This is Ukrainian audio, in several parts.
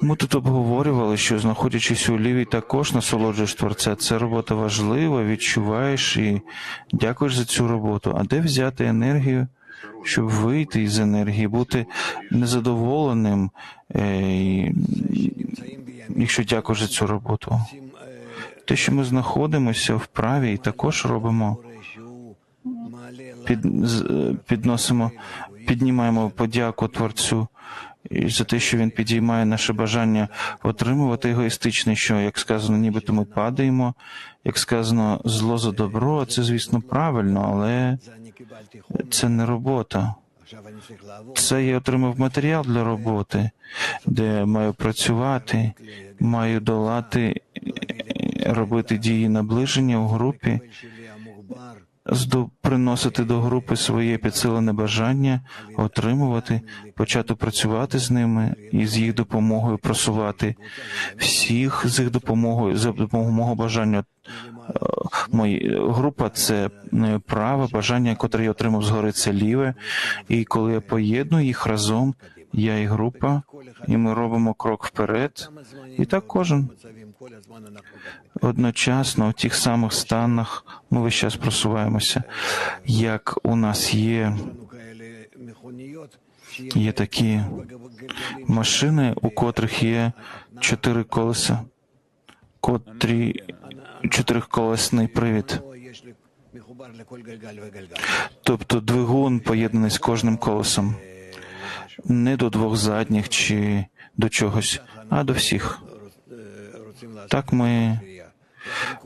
Ми тут обговорювали, що знаходячись у лівій, також насолоджуєш творця. Це робота важлива, відчуваєш і дякуєш за цю роботу. А де взяти енергію, щоб вийти із енергії, бути незадоволеним, е, якщо дякуєш за цю роботу? Те, що ми знаходимося в праві, і також робимо під, е, підносимо, піднімаємо подяку Творцю і за те, що він підіймає наше бажання отримувати егоїстичне, що, як сказано, нібито ми падаємо, як сказано, зло за добро, це, звісно, правильно, але це не робота. Це я отримав матеріал для роботи, де маю працювати, маю долати, робити дії наближення у групі, приносити до групи своє підсилене бажання, отримувати, почати працювати з ними і з їх допомогою просувати всіх з їх допомогою, за допомогою мого бажання. Е, Мої група це е, праве бажання, котре я отримав згори, це ліве. І коли я поєдную їх разом, я і група, і ми робимо крок вперед. І так кожен одночасно в тих самих станах ми весь час просуваємося. Як у нас є, є такі машини, у котрих є чотири колеса, котрі чотириколесний привід. Тобто двигун поєднаний з кожним колесом. Не до двох задніх чи до чогось, а до всіх. Так ми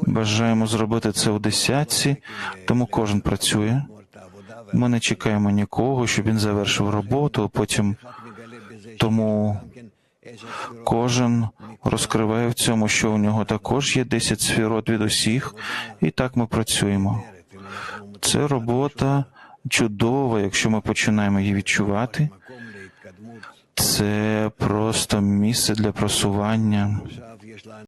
бажаємо зробити це у десятці, тому кожен працює. Ми не чекаємо нікого, щоб він завершив роботу, а потім тому кожен розкриває в цьому, що у нього також є 10 сферот від усіх, і так ми працюємо. Це робота чудова, якщо ми починаємо її відчувати. Це просто місце для просування.